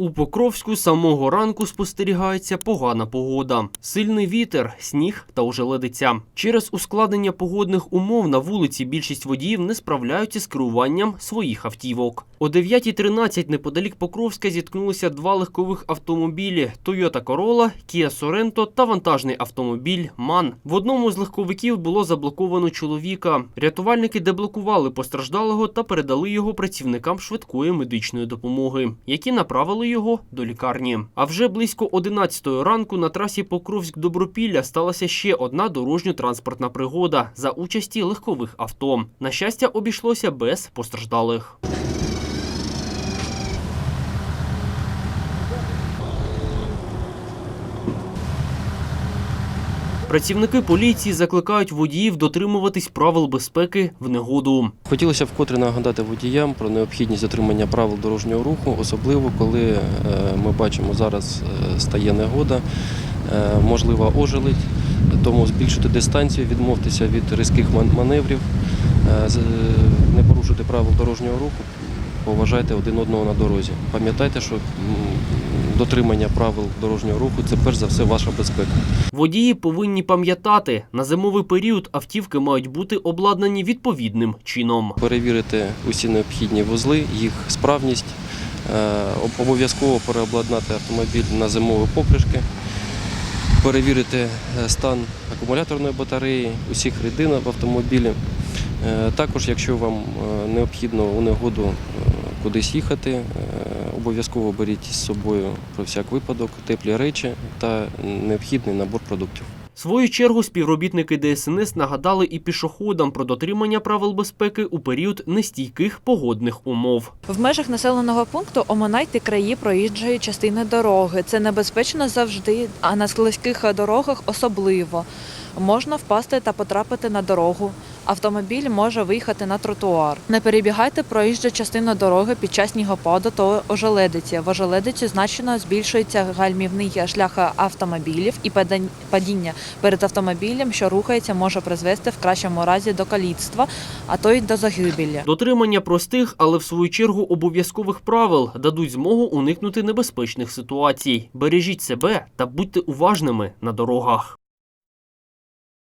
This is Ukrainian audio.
У Покровську з самого ранку спостерігається погана погода. Сильний вітер, сніг та ожеледиця. Через ускладнення погодних умов на вулиці більшість водіїв не справляються з керуванням своїх автівок. О 9.13 неподалік Покровська зіткнулися два легкових автомобілі Toyota Corolla, Kia Sorento та вантажний автомобіль MAN. В одному з легковиків було заблоковано чоловіка. Рятувальники деблокували постраждалого та передали його працівникам швидкої медичної допомоги, які направили його до лікарні. А вже близько 11 ранку на трасі Покровськ-Добропілля сталася ще одна дорожньо-транспортна пригода за участі легкових авто. На щастя, обійшлося без постраждалих. Працівники поліції закликають водіїв дотримуватись правил безпеки в негоду. Хотілося вкотре нагадати водіям про необхідність дотримання правил дорожнього руху, особливо коли е, ми бачимо зараз е, стає негода, е, можлива ожеледь, тому збільшити дистанцію, відмовтеся від різких маневрів, не порушуйте правил дорожнього руху, поважайте один одного на дорозі. Пам'ятайте, що дотримання правил дорожнього руху це перш за все ваша безпека. Водії повинні пам'ятати, на зимовий період автівки мають бути обладнані відповідним чином. перевірити усі необхідні вузли, їх справність, е, обов'язково переобладнати автомобіль на зимові покришки, перевірити е, стан акумуляторної батареї, усіх рідин в автомобілі. Е, Також, якщо вам необхідно у негоду кудись їхати, обов'язково беріть з собою про всяк випадок теплі речі та необхідний набор продуктів. В свою чергу співробітники ДСНС нагадали і пішоходам про дотримання правил безпеки у період нестійких погодних умов. В межах населеного пункту оминайте краї проїжджої частини дороги. Це небезпечно завжди, а на слизьких дорогах особливо. Можна впасти та потрапити на дорогу. Автомобіль може виїхати на тротуар. Не перебігайте проїжджу частину дороги під час снігопаду та ожеледиці. В ожеледиці значно збільшується гальмівний шлях автомобілів і падіння перед автомобілем, що рухається, може призвести в кращому разі до каліцтва, а то й до загибелі. Дотримання простих, але в свою чергу обов'язкових правил дадуть змогу уникнути небезпечних ситуацій. Бережіть себе та будьте уважними на дорогах.